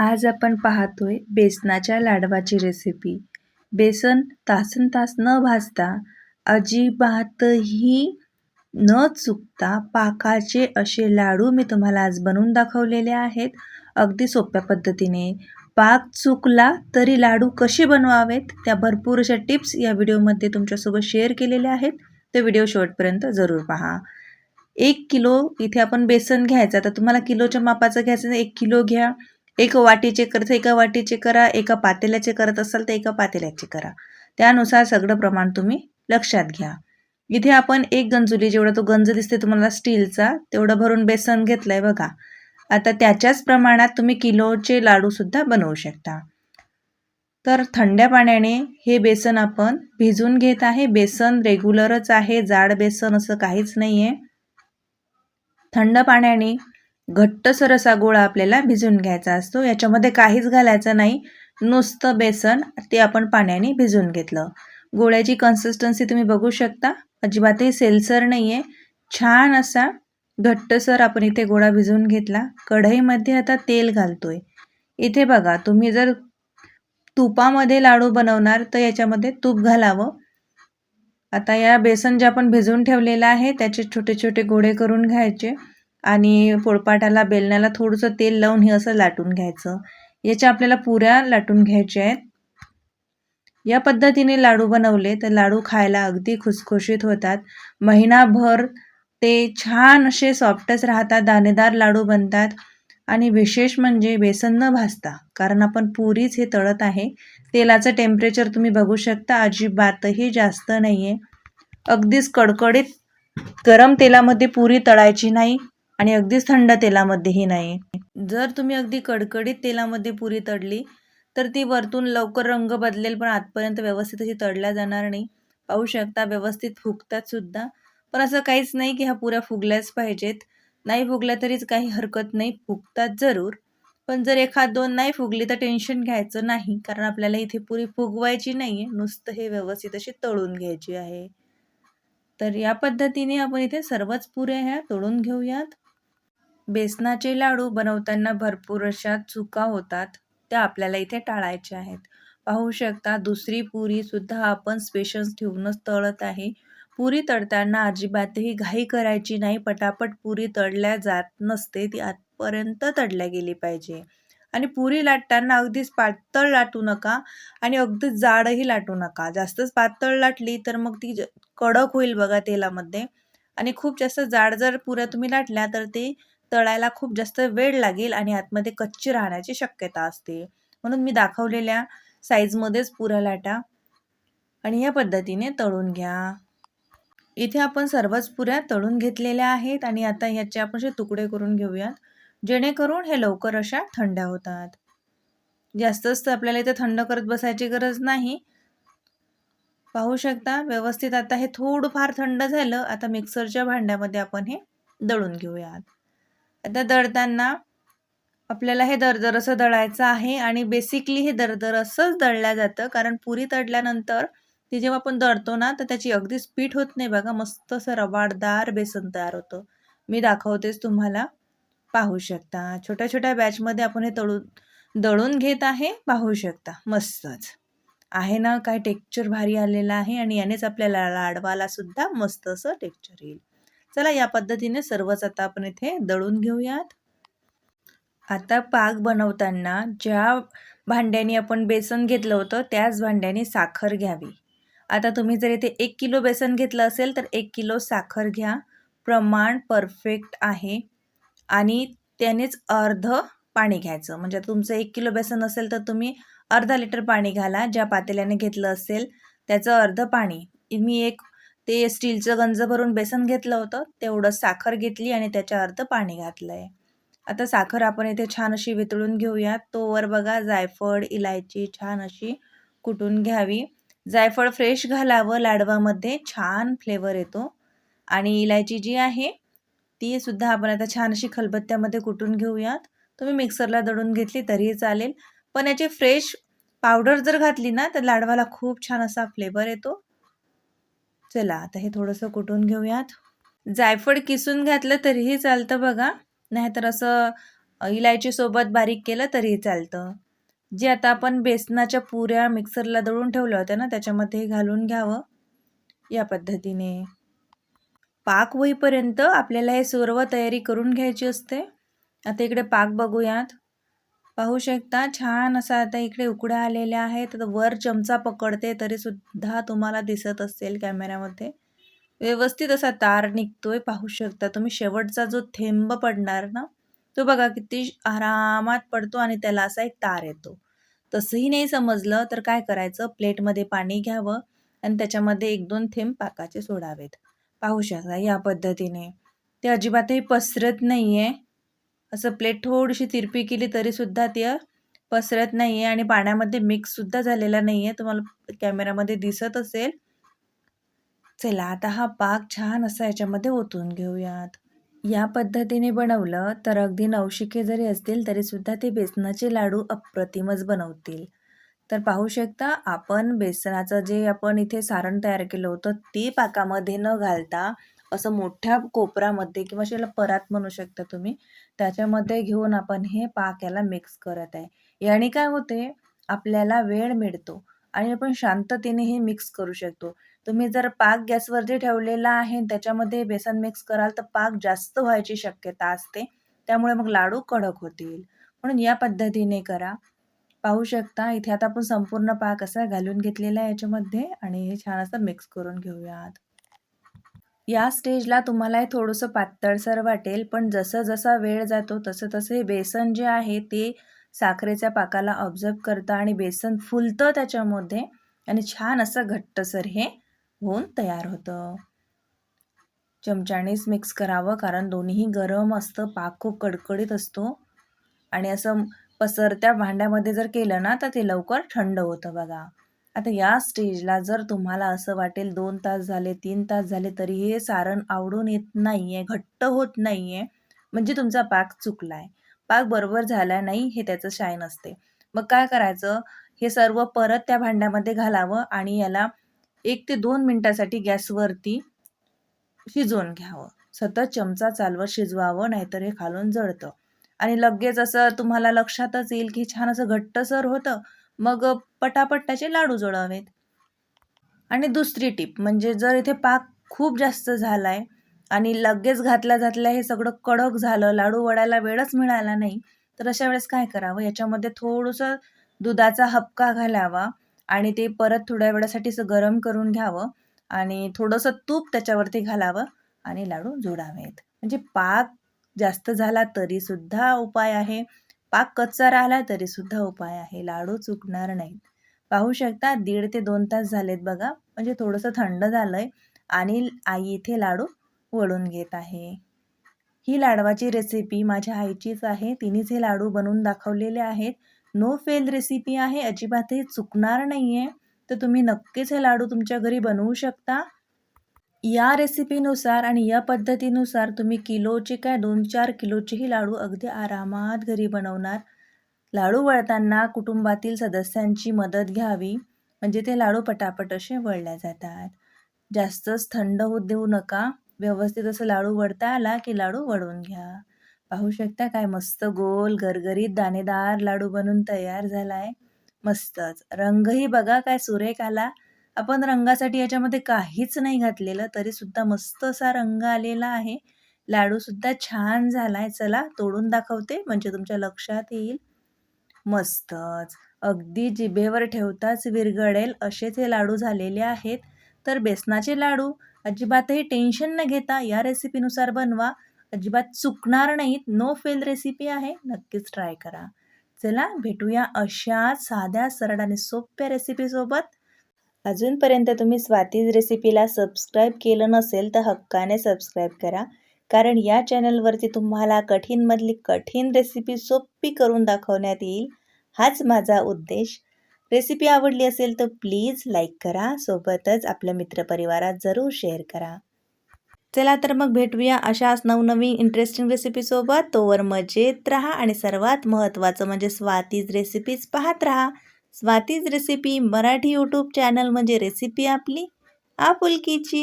आज आपण पाहतोय बेसनाच्या लाडवाची रेसिपी बेसन तासन तास न भाजता अजिबातही न चुकता पाकाचे असे लाडू मी तुम्हाला आज बनवून दाखवलेले आहेत. अगदी सोप्या पद्धतीने. पाक चुकला तरी लाडू कसे बनवावेत? त्या भरपूर अशा टिप्स या व्हिडिओमध्ये तुमच्यासोबत शेअर केलेल्या आहेत. ते व्हिडिओ शेवटपर्यंत जरूर पहा. एक किलो इथे आपण बेसन घ्यायचं तर तुम्हाला किलोच्या मापाचं घ्यायचं तर एक किलो घ्या. एक वाटीचे करत एका वाटीचे करा एका पातेल्याचे करत असाल तर एका पातेल्याचे करा. त्यानुसार सगळं प्रमाण तुम्ही लक्षात घ्या. इथे आपण एक गंजुली जेवढा तो गंज दिसते तुम्हाला स्टीलचा तेवढं भरून बेसन घेतलंय बघा. आता त्याच्याच प्रमाणात तुम्ही किलोचे लाडूसुद्धा बनवू शकता. तर थंड्या पाण्याने हे बेसन आपण भिजून घेत आहे. बेसन रेग्युलरच आहे जाड बेसन असं काहीच नाही आहे थंड पाण्याने घट्टसर असा गोळा आपल्याला भिजून घ्यायचा असतो. याच्यामध्ये काहीच घालायचं नाही. नुसतं बेसन ते आपण पाण्याने भिजून घेतलं. गोळ्याची कन्सिस्टन्सी तुम्ही बघू शकता. अजिबातही सेलसर नाही आहे छान असा घट्टसर आपण इथे गोळा भिजवून घेतला. कढईमध्ये आता तेल घालतोय. इथे बघा तुम्ही जर तुपामध्ये लाडू बनवणार तर याच्यामध्ये तूप घालावं. आता या बेसन जे आपण भिजवून ठेवलेलं आहे त्याचे छोटे छोटे गोळे करून घ्यायचे. आणि पोळपाटाला बेलण्याला थोडंसं तेल लावून हे असं लाटून घ्यायचं. याच्या आपल्याला पुऱ्या लाटून घ्यायच्या आहेत. या पद्धतीने लाडू बनवले तर लाडू खायला अगदी खुसखुशीत होतात. महिनाभर ते छान असे सॉफ्टच राहतात दाणेदार लाडू बनतात आणि विशेष म्हणजे बेसन न भाजता कारण आपण पुरीच हे तळत आहे. तेलाचं टेम्परेचर तुम्ही बघू शकता अजिबातही जास्त नाही आहे अगदीच कडकडीत गरम तेलामध्ये पुरी तळायची नाही. आणि अगदीच थंड तेलामध्येही नाही. जर तुम्ही अगदी कडकडीत तेलामध्ये पुरी तळली तर ती वरतून लवकर रंग बदलेल पण आतपर्यंत व्यवस्थित अशी तळल्या जाणार नाही. पाहू शकता व्यवस्थित फुगतात सुद्धा. पण असं काहीच नाही की ह्या पुऱ्या फुगल्याच पाहिजेत. नाही फुगल्या तरीच काही हरकत नाही फुगतात जरूर. पण जर एखाद दोन नाही फुगली तर टेन्शन घ्यायचं नाही कारण आपल्याला इथे पुरी फुगवायची नाही आहे नुसतं हे व्यवस्थित अशी तळून घ्यायची आहे. तर या पद्धतीने आपण इथे सर्वच पुऱ्या ह्या तळून घेऊयात. बेसनाचे लाडू बनवताना भरपूर अशा चुका होतात त्या आपल्याला इथे टाळायच्या आहेत. पाहू शकता दुसरी पुरीसुद्धा आपण स्पेशल ठेवूनच तळत आहे. पुरी तळताना अजिबातही घाई करायची नाही पटापट पुरी तळल्या जात नसते ती आतपर्यंत तळल्या गेली पाहिजे. आणि पुरी लाटताना अगदीच पातळ लाटू नका आणि अगदीच जाडही लाटू नका. जास्तच पातळ लाटली तर मग ती कडक होईल बघा तेलामध्ये. आणि खूप जास्त जाड जर पुऱ्या तुम्ही लाटल्या तर ते तळायला खूप जास्त वेळ लागेल आणि आतमध्ये कच्ची राहण्याची शक्यता असते. म्हणून मी दाखवलेल्या साईजमध्येच पुऱ्या लाटा आणि या पद्धतीने तळून घ्या. इथे आपण सर्वच पुऱ्या तळून घेतलेल्या आहेत आणि आता ह्याचे आपण असे तुकडे करून घेऊयात जेणेकरून हे लवकर अशा थंड होतात. जास्तच आपल्याला इथे थंड करत बसायची गरज नाही. पाहू शकता व्यवस्थित आता हे थोडंफार थंड झालं आता मिक्सरच्या भांड्यामध्ये आपण हे दळून घेऊयात. आता दळताना आपल्याला हे दरदर असं दळायचं आहे आणि बेसिकली हे दरदर असंच दळलं जातं. कारण पुरी तळल्यानंतर ती जेव्हा आपण दळतो ना तर त्याची अगदी स्पीठ होत नाही बघा. मस्त असं रवाडदार बेसन तयार होतं. मी दाखवतेच तुम्हाला. पाहू शकता. छोट्या छोट्या बॅचमध्ये आपण हे तळून दळून घेत आहे. पाहू शकता. मस्तच. आहे ना काय टेक्चर भारी आलेलं आहे आणि यानेच आपल्याला लाडवाला सुद्धा मस्त असं टेक्चर येईल. चला या पद्धतीने सर्वच आता आपण इथे दळून घेऊयात. आता पाक बनवताना ज्या भांड्याने आपण बेसन घेतलं होतं त्याच भांड्याने साखर घ्यावी. आता तुम्ही जर इथे एक किलो बेसन घेतलं असेल तर एक किलो साखर घ्या. प्रमाण परफेक्ट आहे. आणि त्यानेच अर्ध पाणी घ्यायचं. म्हणजे तुमचं एक किलो बेसन असेल तर तुम्ही अर्धा लिटर पाणी घाला. ज्या पातेल्याने घेतलं असेल त्याचं अर्ध पाणी. मी एक ते स्टीलचं गंज भरून बेसन घेतलं होतं तेवढं साखर घेतली आणि त्याच्या अर्ध पाणी घातलं आहे आता साखर आपण इथे छान अशी वितळून घेऊयात तोवर बघा जायफळ इलायची छान अशी कुटून घ्यावी. जायफळ फ्रेश घालावं लाडवामध्ये छान फ्लेवर येतो. आणि इलायची जी आहे ती सुद्धा आपण आता छान अशी खलबत्त्यामध्ये कुटून घेऊयात. तुम्ही मिक्सरला दळून घेतली तरीही चालेल. पण याची फ्रेश पावडर जर घातली ना तर लाडवाला खूप छान असा फ्लेवर येतो. चला आता हे थोडंसं कुटून घेऊयात. जायफळ किसून घातलं तरीही चालतं बघा. नाहीतर असं इलायचीसोबत बारीक केलं तरीही चालतं. जे आता आपण बेसनाच्या पुऱ्या मिक्सरला दळून ठेवल्या होत्या ना त्याच्यामध्ये घालून घ्यावं. या पद्धतीने. पाक होईपर्यंत आपल्याला हे सर्व तयारी करून घ्यायची असते. आता इकडे पाक बघूयात. पाहू शकता छान असा आता इकडे उकड्या आलेल्या आहेत वर चमचा पकडते तरी सुद्धा तुम्हाला दिसत असेल कॅमेऱ्यामध्ये. व्यवस्थित असा तार निघतोय पाहू शकता तुम्ही. शेवटचा जो थेंब पडणार ना तो बघा किती आरामात पडतो आणि त्याला असा एक तार येतो. तसंही नाही समजलं तर काय करायचं? प्लेटमध्ये पाणी घ्यावं आणि त्याच्यामध्ये एक दोन थेंब पाकाचे सोडावेत. पाहू शकता या पद्धतीने. ते अजिबातही पसरत नाही आहे असं प्लेट थोडीशी तिरपी केली तरीसुद्धा ते पसरत नाही आहे आणि पाण्यामध्ये मिक्ससुद्धा झालेला नाही आहे तुम्हाला कॅमेरामध्ये दिसत असेल. चला आता हा पाक छान असा याच्यामध्ये ओतून घेऊयात. या पद्धतीने बनवलं तर अगदी नवशिके जरी असतील तरीसुद्धा ते बेसनाचे लाडू अप्रतिमच बनवतील. तर पाहू शकता आपण बेसनाचं जे आपण इथे सारण तयार केलं होतं ते पाकामध्ये न घालता असं मोठ्या कोपरामध्ये किंवा अशाला परात म्हणू शकता तुम्ही त्याच्यामध्ये घेऊन आपण हे पाक याला मिक्स करत आहे. याने काय होते आपल्याला वेळ मिळतो आणि आपण शांततेने हे मिक्स करू शकतो. तुम्ही जर पाक गॅसवरती ठेवलेला आहे त्याच्यामध्ये बेसन मिक्स कराल तर पाक जास्त व्हायची शक्यता असते. त्यामुळे मग लाडू कडक होतील. म्हणून या पद्धतीने करा. पाहू शकता इथे आता आपण संपूर्ण पाक असा घालून घेतलेला आहे याच्यामध्ये आणि हे छान असं मिक्स करून घेऊयात. या स्टेजला तुम्हाला हे थोडंसं पातळसर वाटेल पण जसं जसा वेळ जातो तसं तसं हे बेसन जे आहे ते साखरेच्या पाकाला ऑब्झर्व करतं आणि बेसन फुलतं त्याच्यामध्ये आणि छान असं घट्टसर हे होऊन तयार होतं. चमच्यानेच मिक्स करावं कारण दोन्हीही गरम असतं पाक खूप कडकडीत असतो आणि असं पसरत्या भांड्यामध्ये जर केलं ना तर ते लवकर थंड होतं बघा. आता या स्टेजला जर तुम्हाला असं वाटेल दोन तास झाले तीन तास झाले तरी हे सारण आवडून येत नाही आहे घट्ट होत नाही आहे म्हणजे तुमचा पाक चुकला आहे पाक बरोबर झाला नाही हे त्याचं शाईन असते. मग काय करायचं? हे सर्व परत त्या भांड्यामध्ये घालावं आणि याला एक ते दोन मिनटासाठी गॅसवरती शिजवून घ्यावं. सतत चमचा चालवत शिजवावं नाहीतर हे खालून जळतं. आणि लगेच असं तुम्हाला लक्षातच येईल की छान असं घट्टसर होतं. मग पटापट त्याचे लाडू जोडावेत. आणि दुसरी टीप म्हणजे जर इथे पाक खूप जास्त झाला आहे आणि लगेच घातल्या घातल्या हे सगळं कडक झालं लाडू वडायला वेळच मिळाला नाही तर अशा वेळेस काय करावं? याच्यामध्ये थोडंसं दुधाचा हपका घालावा आणि ते परत थोड्या वेळासाठी गरम करून घ्यावं आणि थोडंसं तूप त्याच्यावरती घालावं आणि लाडू जोडावेत. म्हणजे पाक जास्त झाला तरीसुद्धा उपाय आहे. पाक कच्चा राहिला तरीसुद्धा उपाय आहे. लाडू चुकणार नाहीत. पाहू शकता दीड ते दोन तास झालेत बघा. म्हणजे थोडंसं थंड झालं आहे आणि आई इथे लाडू वळून घेत आहे. ही लाडवाची रेसिपी माझ्या आईचीच आहे. तिनेच हे लाडू बनवून दाखवलेले आहेत. नो फेल रेसिपी आहे. अजिबातही चुकणार नाही आहे तर तुम्ही नक्कीच हे लाडू तुमच्या घरी बनवू शकता. या रेसिपीनुसार आणि या पद्धतीनुसार तुम्ही किलोचे काय दोन चार किलोचेही लाडू अगदी आरामात घरी बनवणार. लाडू वळताना कुटुंबातील सदस्यांची मदत घ्यावी म्हणजे ते लाडू पटापट असे वळल्या जातात. जास्तच थंड होत देऊ नका. व्यवस्थित असं लाडू वळता आला की लाडू वळवून घ्या. पाहू शकता काय मस्त गोल गरगरीत दाणेदार लाडू बनून तयार झाला आहे मस्तच. रंगही बघा काय सुरेख आला. आपण रंगासाठी याच्यामध्ये काहीच नाही घातलेलं तरीसुद्धा मस्त असा रंग आलेला आहे. लाडूसुद्धा छान झाला आहे चला तोडून दाखवते. म्हणजे तुमच्या लक्षात येईल. मस्तच. अगदी जिभेवर ठेवताच विरगळेल असेच हे लाडू झालेले आहेत. तर बेसनाचे लाडू अजिबातही टेन्शन न घेता या रेसिपीनुसार बनवा. अजिबात चुकणार नाहीत. नो फेल रेसिपी आहे. नक्कीच ट्राय करा. चला भेटूया अशा साध्या सरळ आणि सोप्या रेसिपीसोबत. अजूनपर्यंत तुम्ही स्वातीज रेसिपीला सबस्क्राईब केलं नसेल तर हक्काने सबस्क्राईब करा. कारण या चॅनलवरती तुम्हाला कठीणमधली कठीण रेसिपी सोपी करून दाखवण्यात येईल. हाच माझा उद्देश. रेसिपी आवडली असेल तर प्लीज लाईक करा. सोबतच आपल्या मित्रपरिवारात जरूर शेअर करा. चला तर मग भेटूया अशाच नवनवीन इंटरेस्टिंग रेसिपीसोबत तोवर मजेत राहा आणि सर्वात महत्त्वाचं म्हणजे स्वातीज रेसिपीज पाहत राहा. Swati's recipe Marathi YouTube channel म्हणजे रेसिपी आपली. आपुलकीची